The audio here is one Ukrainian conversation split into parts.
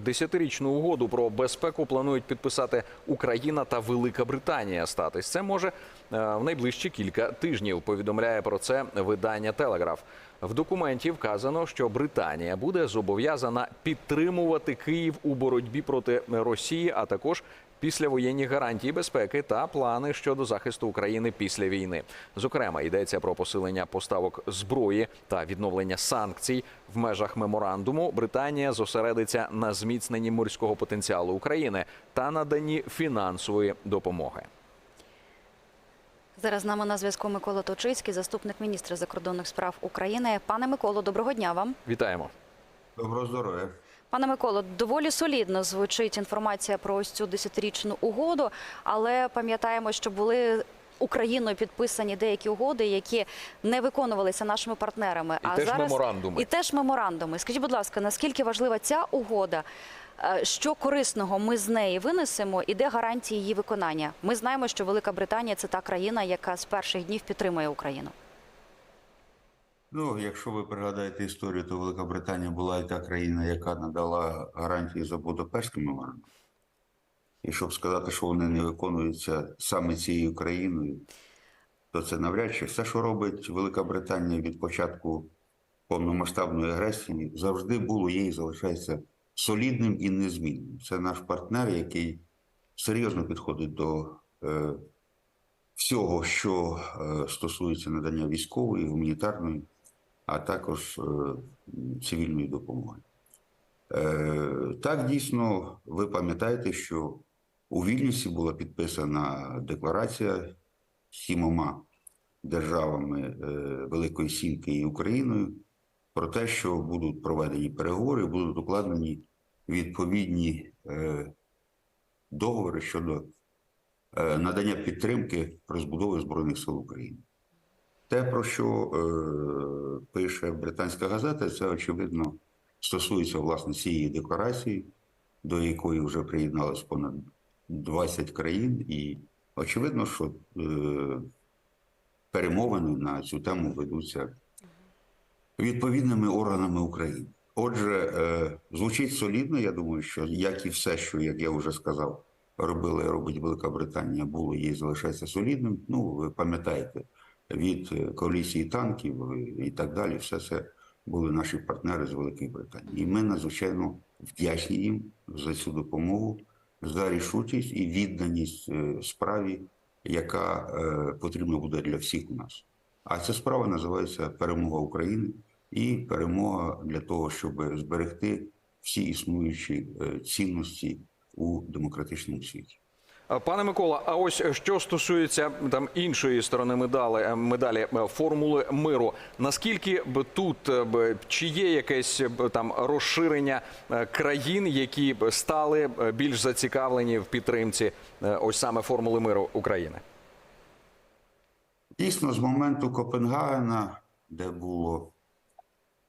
Десятирічну угоду про безпеку планують підписати Україна та Велика Британія. Статись це може е, в найближчі кілька тижнів. Повідомляє про це видання Телеграф. В документі вказано, що Британія буде зобов'язана підтримувати Київ у боротьбі проти Росії, а також післявоєнні гарантії безпеки та плани щодо захисту України після війни. Зокрема, йдеться про посилення поставок зброї та відновлення санкцій. В межах меморандуму Британія зосередиться на зміцненні морського потенціалу України та наданні фінансової допомоги. Зараз з нами на зв'язку Микола Точицький, заступник міністра закордонних справ України. Пане Миколо, доброго дня вам. Вітаємо. Доброго здоров'я. Пане Миколо, доволі солідно звучить інформація про ось цю десятирічну угоду, але пам'ятаємо, що були Україною підписані деякі угоди, які не виконувалися нашими партнерами. І теж меморандуми. І теж меморандуми. Скажіть, будь ласка, наскільки важлива ця угода? Е, Що корисного ми з неї винесемо, і де гарантії її виконання? Ми знаємо, що Велика Британія це та країна, яка з перших днів підтримує Україну. Ну, якщо ви пригадаєте історію, то Велика Британія була і та країна, яка надала гарантії за Будапештським меморандумом. І щоб сказати, що вони не виконуються саме цією країною, то це навряд чи все, що робить Велика Британія від початку повномасштабної агресії, завжди було і залишається солідним і незмінним. Це наш партнер, який серйозно підходить до е, всього, що е, стосується надання військової, гуманітарної, а також е, цивільної допомоги. Е, Так, дійсно, ви пам'ятаєте, що у Вільнюсі була підписана декларація сімома державами е, Великої Сімки і Україною про те, що будуть проведені переговори, будуть укладені відповідні договори щодо надання підтримки розбудови Збройних сил України. Те, про що е, пише британська газета, це очевидно стосується власне цієї декларації, до якої вже приєдналось понад 20 країн, і очевидно, що е, перемовини на цю тему ведуться відповідними органами України. Отже, е, звучить солідно. Я думаю, що як і все, що як я вже сказав, робила і робить Велика Британія, було і залишається солідним. Ну, ви пам'ятаєте, від е, коаліції танків е, і так далі, все це були наші партнери з Великої Британії. І ми надзвичайно вдячні їм за цю допомогу, за рішучість і відданість е, справі, яка потрібна буде для всіх нас. А ця справа називається Перемога України і перемога для того, щоб зберегти всі існуючі цінності у демократичному світі. А, Пане Микола, а ось що стосується там іншої сторони медалі, е, медалі е, формули миру. Наскільки б тут е, б чи є якесь там розширення е, країн, які б стали е, більш зацікавлені в підтримці е, ось саме формули миру України? Дійсно, з моменту Копенгагена, де було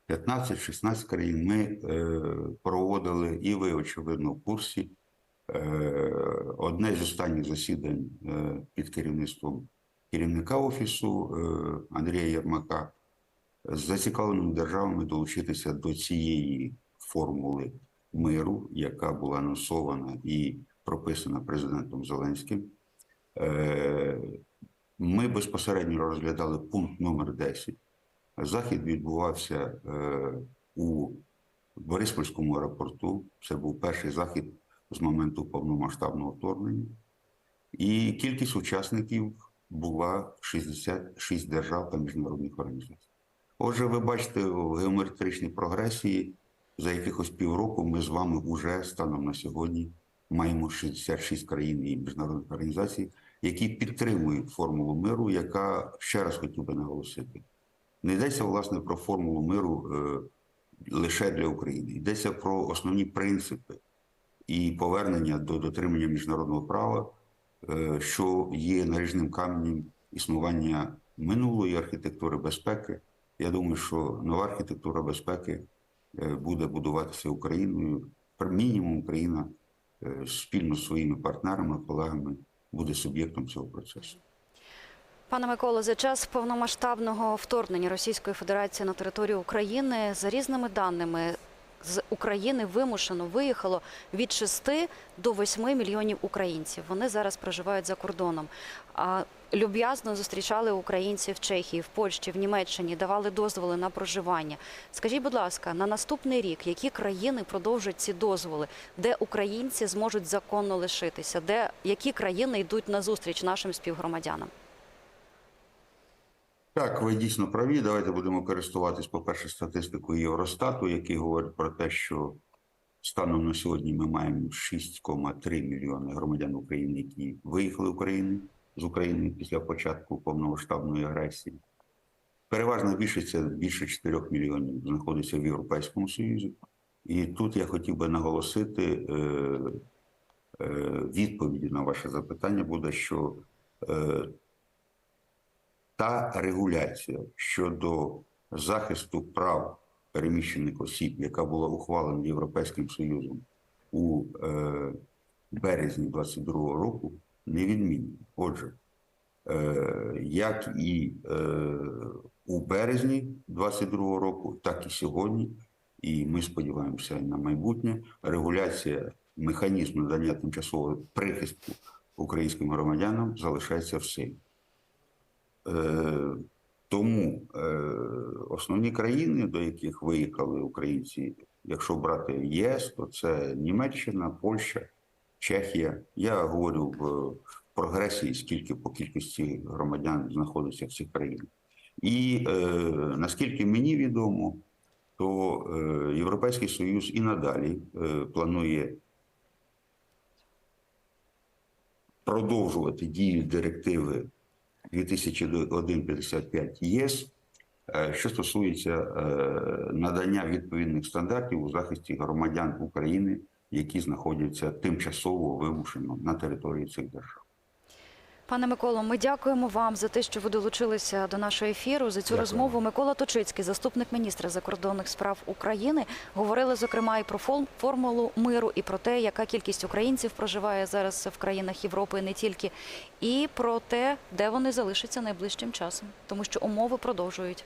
15-16 країн, ми е, проводили, і ви, очевидно, в курсі, е, одне з останніх засідань е, під керівництвом керівника офісу е, Андрія Єрмака з зацікавленими державами долучитися до цієї формули миру, яка була анонсована і прописана президентом Зеленським. Е, ми безпосередньо розглядали пункт номер 10. Захід відбувався е, у Бориспольському аеропорту. Це був перший захід з моменту повномасштабного вторгнення. І кількість учасників була 66 держав та міжнародних організацій. Отже, ви бачите в геометричній прогресії за якихось півроку ми з вами вже станом на сьогодні маємо 66 країн і міжнародних організацій, які підтримують формулу миру, яка ще раз хотів би наголосити. Не йдеться власне про формулу миру е, лише для України. Йдеться про основні принципи і повернення до дотримання міжнародного права, е, що є наріжним каменем існування минулої архітектури безпеки. Я думаю, що нова архітектура безпеки е, буде будуватися Україною. Мінімум Україна е, спільно з своїми партнерами, колегами буде суб'єктом цього процесу. Пане Миколо, за час повномасштабного вторгнення Російської Федерації на територію України за різними даними з України вимушено виїхало від 6 до 8 мільйонів українців. Вони зараз проживають за кордоном. А люб'язно зустрічали українців в Чехії, в Польщі, в Німеччині, давали дозволи на проживання. Скажіть, будь ласка, на наступний рік які країни продовжують ці дозволи, де українці зможуть законно лишитися, де які країни йдуть на зустріч нашим співгромадянам? Так, ви дійсно праві. Давайте будемо користуватись, по-перше, статистикою Євростату, який говорить про те, що станом на сьогодні ми маємо 6,3 мільйони громадян України, які виїхали України з України після початку повномасштабної агресії. Переважна більшість це більше 4 мільйонів знаходиться в Європейському Союзі. І тут я хотів би наголосити е, е, відповіді на ваше запитання буде, що е, та регуляція щодо захисту прав переміщених осіб, яка була ухвалена Європейським Союзом у е, березні 22 року, не відмінена. Отже, е, як і е, у березні 22 року, так і сьогодні, і ми сподіваємося на майбутнє, регуляція механізму надання тимчасового прихисту українським громадянам залишається в силі. Е, Тому е, основні країни, до яких виїхали українці, якщо брати ЄС, то це Німеччина, Польща, Чехія. Я говорю в прогресії, скільки по кількості громадян знаходиться в цих країнах. І е, наскільки мені відомо, то е, Європейський Союз і надалі е, планує продовжувати дію директиви 2001-55 ЄС, е, що стосується е, надання відповідних стандартів у захисті громадян України, які знаходяться тимчасово вимушено на території цих держав. Пане Миколо, ми дякуємо вам за те, що ви долучилися до нашого ефіру. За цю Дякую. розмову Микола Точицький, заступник міністра закордонних справ України, говорили зокрема і про формулу миру, і про те, яка кількість українців проживає зараз в країнах Європи, і не тільки, і про те, де вони залишаться найближчим часом, тому що умови продовжують